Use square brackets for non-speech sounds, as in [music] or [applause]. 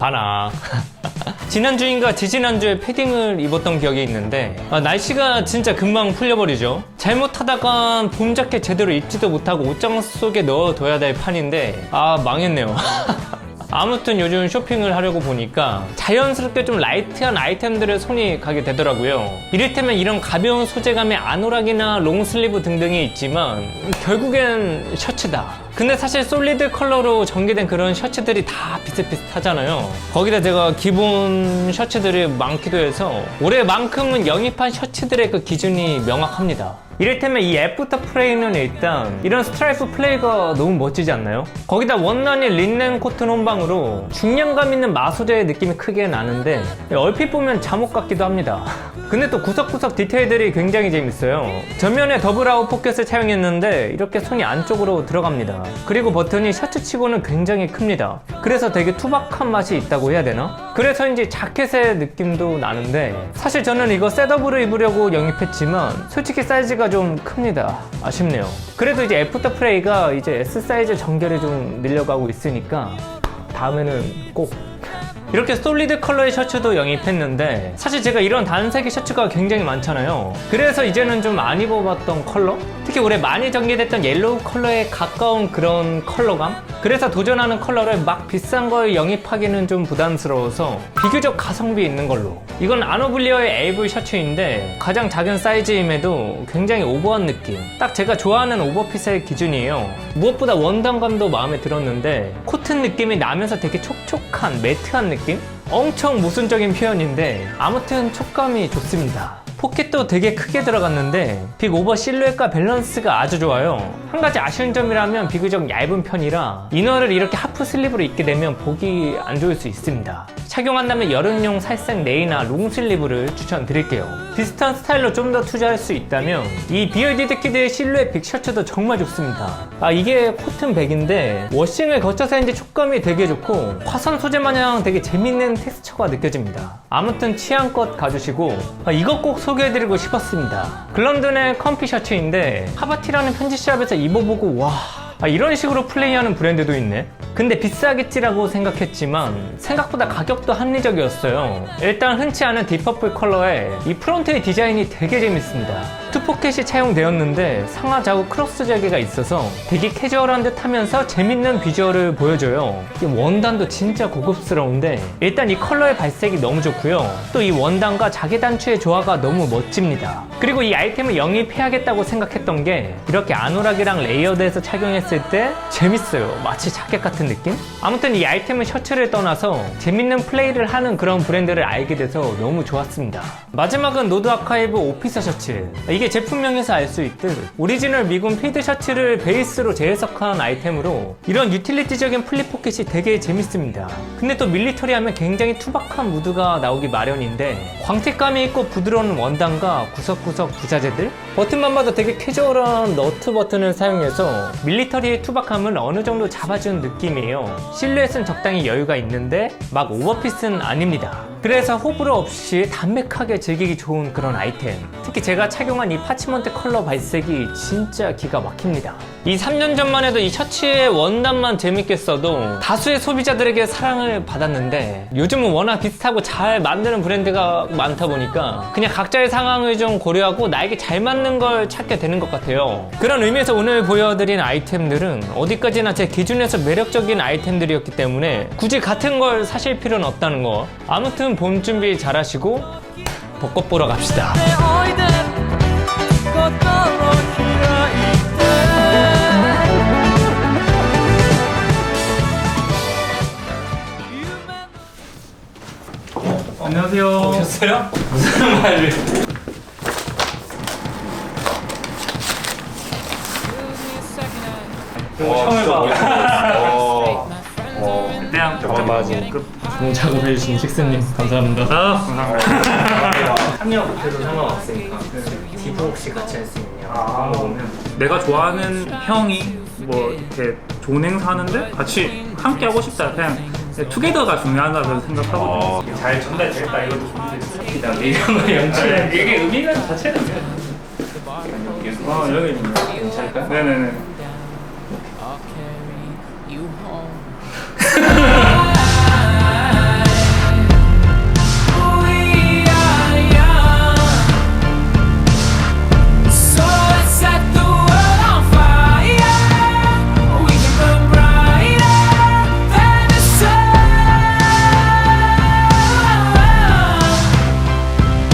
봐나. 지난주인가 지지난주에 패딩을 입었던 기억이 있는데 아, 날씨가 진짜 금방 풀려버리죠. 잘못하다간 봄 자켓 제대로 입지도 못하고 옷장 속에 넣어둬야 될 판인데 아 망했네요. [laughs] 아무튼 요즘 쇼핑을 하려고 보니까 자연스럽게 좀 라이트한 아이템들에 손이 가게 되더라고요. 이를테면 이런 가벼운 소재감의 아노락이나 롱슬리브 등등이 있지만 결국엔 셔츠다. 근데 사실 솔리드 컬러로 전개된 그런 셔츠들이 다 비슷비슷하잖아요. 거기다 제가 기본 셔츠들이 많기도 해서 올해만큼은 영입한 셔츠들의 그 기준이 명확합니다. 이를테면 이 애프터 프레이는 일단 이런 스트라이프 플레이가 너무 멋지지 않나요? 거기다 원단이 린넨 코튼 혼방으로 중량감 있는 마소재의 느낌이 크게 나는데 얼핏 보면 잠옷 같기도 합니다. [laughs] 근데 또 구석구석 디테일들이 굉장히 재밌어요. 전면에 더블 아웃 포켓을 차용했는데 이렇게 손이 안쪽으로 들어갑니다. 그리고 버튼이 셔츠치고는 굉장히 큽니다. 그래서 되게 투박한 맛이 있다고 해야 되나? 그래서인지 자켓의 느낌도 나는데 사실 저는 이거 셋업으로 입으려고 영입했지만 솔직히 사이즈가 좀 큽니다. 아쉽네요. 그래도 이제 애프터 프레이가 이제 S 사이즈 전결이 좀 늘려가고 있으니까 다음에는 꼭 이렇게 솔리드 컬러의 셔츠도 영입했는데 사실 제가 이런 단색의 셔츠가 굉장히 많잖아요 그래서 이제는 좀 안 입어봤던 컬러? 특히 올해 많이 전개됐던 옐로우 컬러에 가까운 그런 컬러감? 그래서 도전하는 컬러를 막 비싼 걸 영입하기는 좀 부담스러워서 비교적 가성비 있는 걸로 이건 아노블리어의 AV 셔츠인데 가장 작은 사이즈임에도 굉장히 오버한 느낌 딱 제가 좋아하는 오버핏의 기준이에요 무엇보다 원단감도 마음에 들었는데 코튼 느낌이 나면서 되게 촉촉 한 매트한 느낌? 엄청 모순적인 표현인데 아무튼 촉감이 좋습니다. 포켓도 되게 크게 들어갔는데 빅 오버 실루엣과 밸런스가 아주 좋아요. 한 가지 아쉬운 점이라면 비교적 얇은 편이라 이너를 이렇게 하프 슬립으로 입게 되면 보기 안 좋을 수 있습니다. 착용한다면 여름용 살색 네이나 롱 슬리브를 추천드릴게요. 비슷한 스타일로 좀 더 투자할 수 있다면 이 비얼디드 키드의 실루엣 빅 셔츠도 정말 좋습니다. 아 이게 코튼 백인데 워싱을 거쳐서인지 촉감이 되게 좋고 화산 소재 마냥 되게 재밌는 텍스처가 느껴집니다. 아무튼 취향껏 가주시고 아, 이것 꼭 소개해드리고 싶었습니다. 글런든의 컴피 셔츠인데 하바티라는 편집샵에서 입어보고 와 아, 이런 식으로 플레이하는 브랜드도 있네. 근데 비싸겠지라고 생각했지만 생각보다 가격도 합리적이었어요. 일단 흔치 않은 딥퍼플 컬러에 이 프론트의 디자인이 되게 재밌습니다. 투포켓이 차용되었는데 상하 좌우 크로스 절개가 있어서 되게 캐주얼한 듯 하면서 재밌는 비주얼을 보여줘요. 이 원단도 진짜 고급스러운데 일단 이 컬러의 발색이 너무 좋고요. 또 이 원단과 자개 단추의 조화가 너무 멋집니다. 그리고 이 아이템을 영입해야겠다고 생각했던 게 이렇게 아노락이랑 레이어드해서 착용했을 때 재밌어요. 마치 자켓 같은 느낌? 아무튼 이 아이템은 셔츠를 떠나서 재밌는 플레이를 하는 그런 브랜드를 알게 돼서 너무 좋았습니다. 마지막은 노드 아카이브 오피서 셔츠. 이게 제품명에서 알 수 있듯 오리지널 미군 피드 셔츠를 베이스로 재해석한 아이템으로 이런 유틸리티적인 플립 포켓이 되게 재밌습니다. 근데 또 밀리터리 하면 굉장히 투박한 무드가 나오기 마련인데 광택감이 있고 부드러운 원단과 구석구석 부자재들 버튼만 봐도 되게 캐주얼한 너트 버튼을 사용해서 밀리터리 의 투박함을 어느 정도 잡아준 느낌이에요. 실루엣은 적당히 여유가 있는데 막 오버핏은 아닙니다. 그래서 호불호 없이 담백하게 즐기기 좋은 그런 아이템. 특히 제가 착용한 이 파치먼트 컬러 발색이 진짜 기가 막힙니다. 이 3년 전만 해도 이 셔츠의 원단만 재밌게 써도 다수의 소비자들에게 사랑을 받았는데 요즘은 워낙 비슷하고 잘 만드는 브랜드가 많다 보니까 그냥 각자의 상황을 좀 고려하고 나에게 잘 맞는 걸 찾게 되는 것 같아요. 그런 의미에서 오늘 보여드린 아이템들은 어디까지나 제 기준에서 매력적인 아이템들이었기 때문에 굳이 같은 걸 사실 필요는 없다는 거. 아무튼 봄 준비 잘 하시고 벚꽃 보러 갑시다. 안녕하세요. 오셨어요? 무슨 [laughs] 말을? 처음 해봐. 대양 맞아. 작업해 주신 식스님 감사합니다. 아, 감사합니다. [laughs] 참여 못해도 상관없으니까 디브 혹시 같이 할 수 있냐? 아, 내가 좋아하는 형이 뭐 이렇게 좋은 행사 하는데 같이 함께 하고 싶다. 그냥 투게더가 중요하다고 생각하거든요. 잘 전달될까 이것도 좋습니다. 이런 거 연출 이게 의미가 자체는 아, 여기 있네요. 괜찮을까요? 네네네.